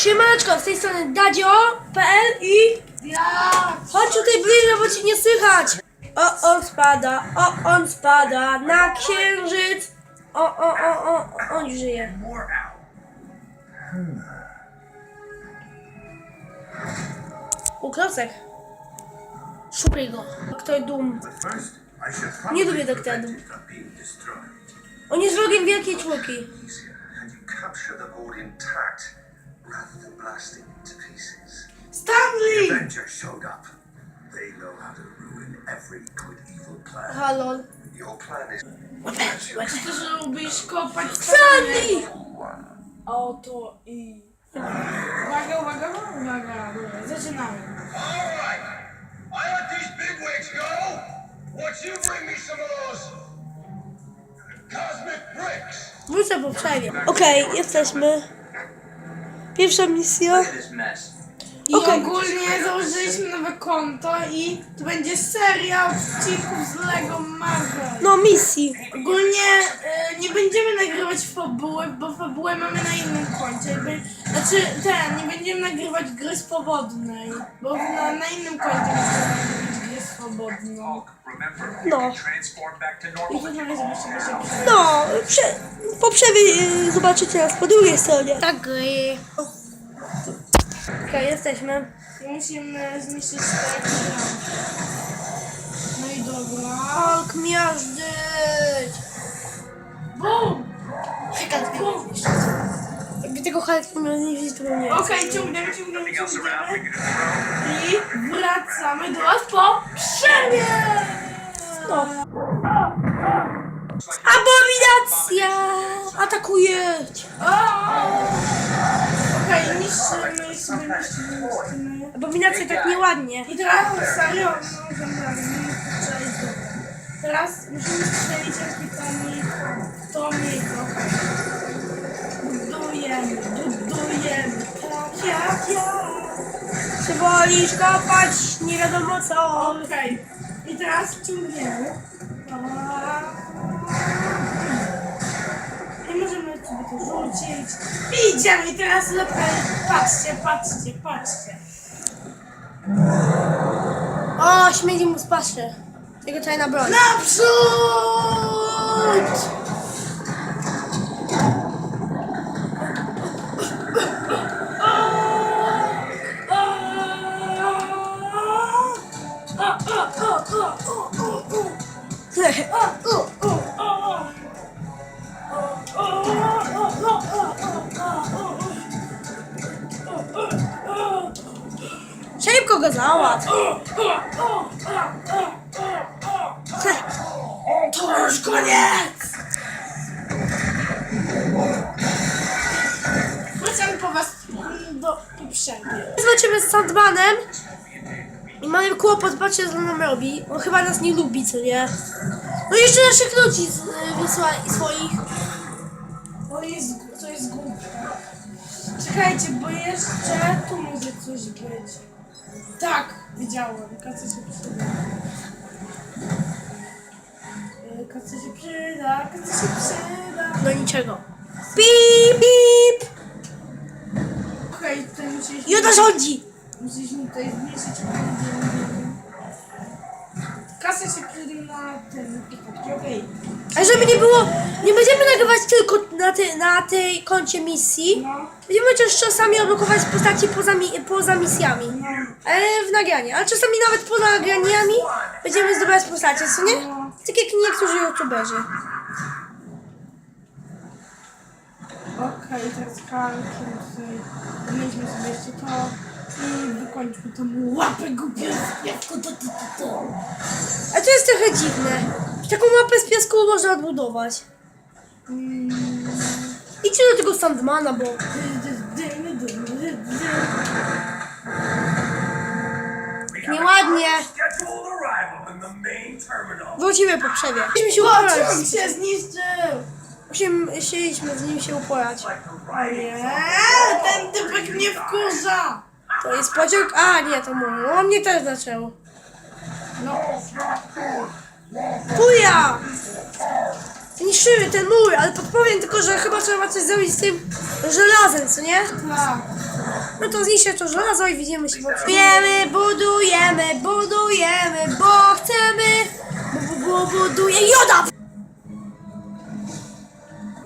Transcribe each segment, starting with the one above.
Siemaneczko, z tej strony Dadzio.pl i chodź tutaj bliżej, bo ci nie słychać. O, on spada, o, on spada na księżyc. O, o, o, o, on żyje. U klocek. Szukaj go. Doktor Doom. Nie lubię doktora Doom. On jest wrogiem wielkiej czwórki. Rather than blasting it to pieces. Stanley! Avenger showed up. They know how to ruin every good evil plan. Halo. Your plan is Ty że lubisz kopać Sandy! Oto i... Uwaga, uwaga, uwaga. Dobra, zaczynamy. Alright, I let these bigwigs go. Once you bring me some of those cosmic bricks. Wrócę po przerwie. Okej, jesteśmy. Pierwsza misja. I Okej. ogólnie założyliśmy nowe konto i to będzie seria odcinków z Lego Marvel. No, misji. Ogólnie e, nie będziemy nagrywać fabuły, bo fabułę mamy na innym koncie. Jakby, znaczy ten, nie będziemy nagrywać gry swobodnej, bo na, na innym koncie grę swobodną. No. No, prze, po przerwie y, zobaczycie nas po drugiej stronie. Tak. Okej, jesteśmy. Musimy zniszczyć te. No i dobra. Hulk miażdżyć! Miał zniszczyć, to bym nie. Okej, ciągniemy, ciągniemy, ciągniemy. I wracamy do was po przerwie! No. Abominacja! Atakuje! Okej, niszczymy sobie, niszczymy, niszczymy. Abominacja tak nieładnie. I teraz serio, no przejść dobra. Teraz musimy strzelić rakietami w to miejsce, okej. Budujemy, budujemy, tak jak ja. Czy wolisz kopać nie wiadomo co? Okej, i teraz ciągniemy. I możemy sobie to rzucić. I idziemy, i teraz lepiej. Patrzcie, patrzcie, patrzcie. O, śmieci mu z paszy. Jego czajna broń. Naprzód! Szybko go załatw. To już koniec! Wracamy po was do poprzedniej. Zobaczymy z Sandmanem. I mamy kłopot, patrzcie co nam robi. On chyba nas nie lubi, co nie? No i jeszcze naszych ludzi z, wysła swoich. To jest, to jest głupie. Czekajcie, bo jeszcze tu może coś być. Tak, widziałem. Kaca się przyda. E, Kaca się przyda, kaca się przyda. Do niczego. Pip, pip. Okej, tutaj musieliśmy... I ona rządzi. Musieliśmy tutaj zmniejszyć. Kasa się przyda na tym. Okej. A żeby nie było, nie będziemy nagrywać tylko na, ty, na tej koncie misji. No, Będziemy też czasami odblokować postaci poza, mi, poza misjami. no. Ale w nagraniu. A czasami nawet poza nagraniami będziemy zdobywać postacie, co nie? Tak jak niektórzy youtuberzy. Okej, teraz kalki. Mieliśmy sobie jeszcze to. I wykończmy tą łapę głupią z piasku. To, to, to, to. A to jest trochę dziwne. Taką mapę z piasku można odbudować. Mm. Idźcie do tego Sandmana, bo... Nieładnie. Wrócimy po przerwie. Musimy się uporać. on się zniszczył? Musimy, chcieliśmy z nim się uporać. Nie, ten typek mnie wkurza. To jest pociąg... A, nie, to mój. On mnie też zaczął. No, Puja! Niszczymy ten mur, ale podpowiem tylko, że chyba trzeba coś zrobić z tym żelazem, co nie? tak. No to zniszczę to żelazo i widzimy się. Budujemy, budujemy, budujemy, bo chcemy. Bu, bu, bu, buduje joda!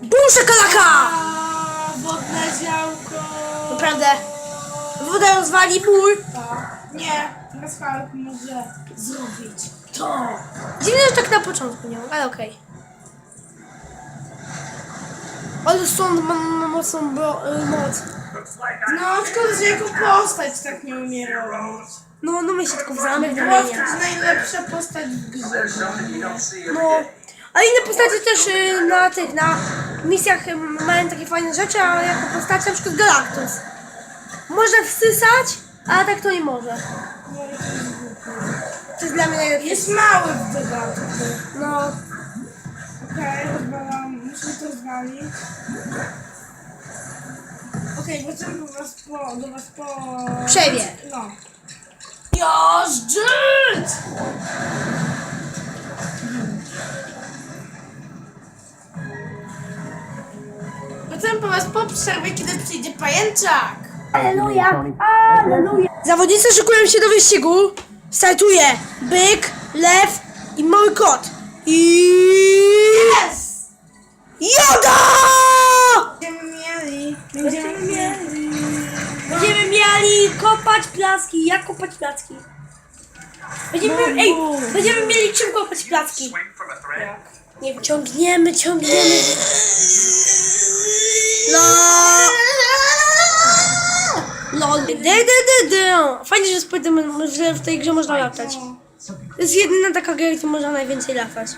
Bum szakalaka! A, wodne działko. Naprawdę. Woda rozwali mur. Nie, teraz Hulk może zrobić to. Dziwne, że tak na początku nie mam, ale okej. Ale stąd mam mocną bro, y, moc. No, szkoda, że jego postać tak nie umie robić. No, no my się tylko w zamek wymienia. to najlepsza postać w grze. No. day. A inne postacie też y, na tych, na misjach y, mają takie fajne rzeczy, a jako postać na przykład Galactus. Może wsysać, ale tak to nie może. To jest dla mnie najlepsze. Jest mały w dodatku. No, Okej, rozwalam. Muszę to rozwalić. Okej, wracamy do was po... do was po... Przewie. No. Jażdżyć! Wracamy po was po przerwie, kiedy przyjdzie pajęczak. Aleluja! Aleluja! Zawodnicy szykują się do wyścigu. Startuje byk, lew i mały kot. I... Yes! Joda! Będziemy mieli, będziemy mieli. Będziemy mieli kopać placki. Jak kopać placki? Będziemy, Bum, ej, bum. będziemy mieli czym kopać placki. Nie, ciągniemy, ciągniemy. No. Lol. Dy, dy, dy, dy. Fajnie, że, Spiderman, że w tej grze można latać. To jest jedyna taka gra, gdzie można najwięcej latać.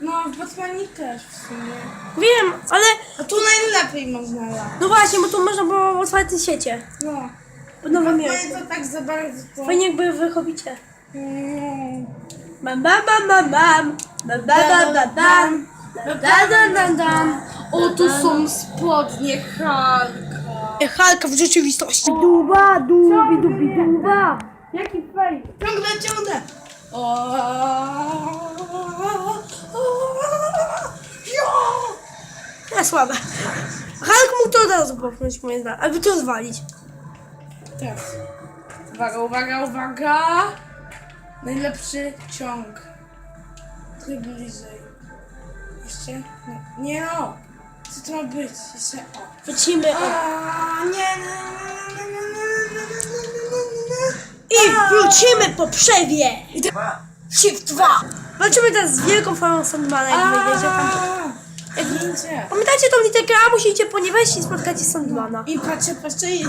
No, w Batmanie też w sumie. Wiem, ale A tu najlepiej można latać. no właśnie, bo tu można było w otwartym świecie. No. Pod nowym No i to tak za bardzo to... Fajnie jakby wy chowicie. Mm. Bam, bam, bam, bam, bam. Bam, bam, bam, bam, bam. Bam, bam, bam, bam. O, tu są spodnie Halka. Halka w rzeczywistości. Duba, dubi, dubi, duba. Jaki fajny. Ciągle, ciągle. Ja słabe. Hulk mógł to od razu popchnąć, moim zdaniem. Albo to zwalić. Teraz. Uwaga, uwaga, uwaga. Najlepszy ciąg. Trochę bliżej. Jeszcze? No. Nie no. Co to ma być? Jeszcze o. Wrócimy o. A, nie, nie, nie, nie, nie, nie, nie, nie, nie, I wrócimy po przewie. Ma, Shift 2. Walczymy teraz z wielką falą Sandmana, jak wyjdzie, że tam... A, Zdjęcie. Pamiętacie tą literkę A? Musicie po nie wejść i spotkacie Sandmana. I patrzę, patrzę i...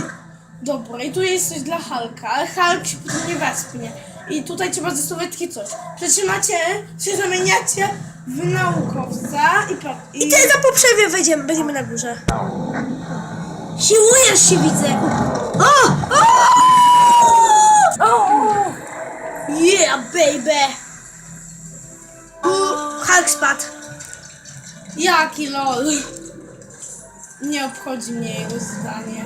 Dobra, i tu jest coś dla Halka, ale Hulk się potem nie wespnie. I tutaj trzeba zastosować takie coś. Przytrzymacie, się zamieniacie w naukowca i patrz... I za po przewie wejdziemy, będziemy na górze. Siłujesz się, widzę. O! O! Jaki lol. Nie obchodzi mnie jego zdanie.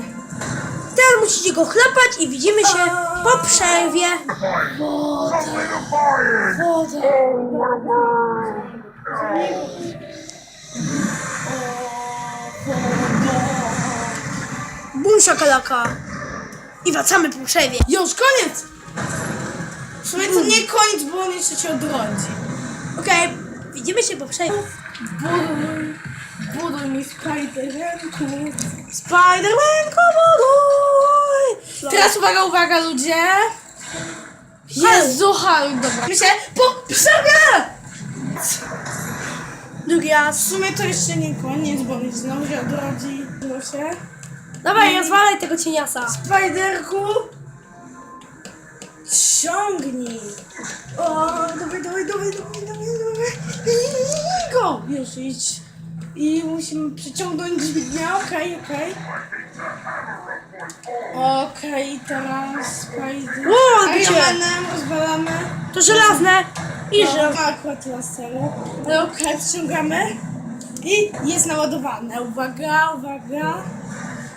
Teraz musicie go chlapać i widzimy się po przerwie. Woda. Bum szakalaka. I wracamy po przerwie. Już, koniec! W sumie to nie koniec, bo on jeszcze się odrodzi. Okej, widzimy się po przerwie. Buduj, buduj mi Spider-Manku. Spider-Manku, buduj! Teraz uwaga, uwaga ludzie. Jezu, Hulk, dobra. My się po przerwie! Drugi W raz. sumie to jeszcze nie koniec, bo mi znowu się odrodzi. Się. Dawaj, rozwalaj tego cieniasa. Spiderku! Ciągnij! O, dawaj, dawaj, dawaj, dawaj, dawaj, dawaj. Go! Już idź. I musimy przyciągnąć dźwignię, okej, okej. Okej, teraz Spider... O, gdzie? Ironem rozwalamy. To żelazne. I No, że... ma akurat laseru. Ale okej, wciągamy. I jest naładowane. Uwaga, uwaga.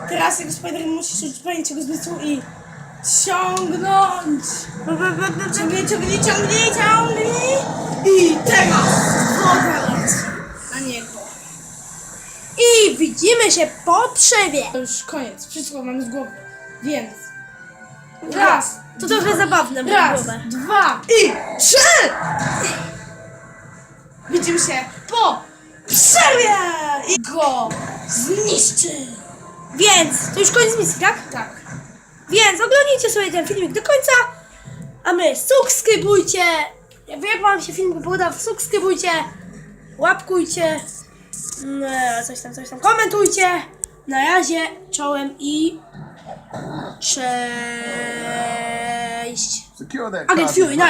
Teraz jak Spider musi się uzupełnić jego zmysłu i ciągnąć. Ciągnij, ciągnij, ciągnij, ciągnij. I teraz woda I widzimy się po przerwie. To już koniec. Wszystko mam z głowy. Więc Raz, To trochę zabawne raz, dwa i trzy! Widzimy się po przerwie i go zniszczy. Więc, to już koniec misji, tak? Tak. Więc oglądajcie sobie ten filmik do końca, a my subskrybujcie. Jak jak wam się film podobał, subskrybujcie, łapkujcie, no, coś tam, coś tam, komentujcie. Na razie, czołem i cześć. Secure that Fury, no.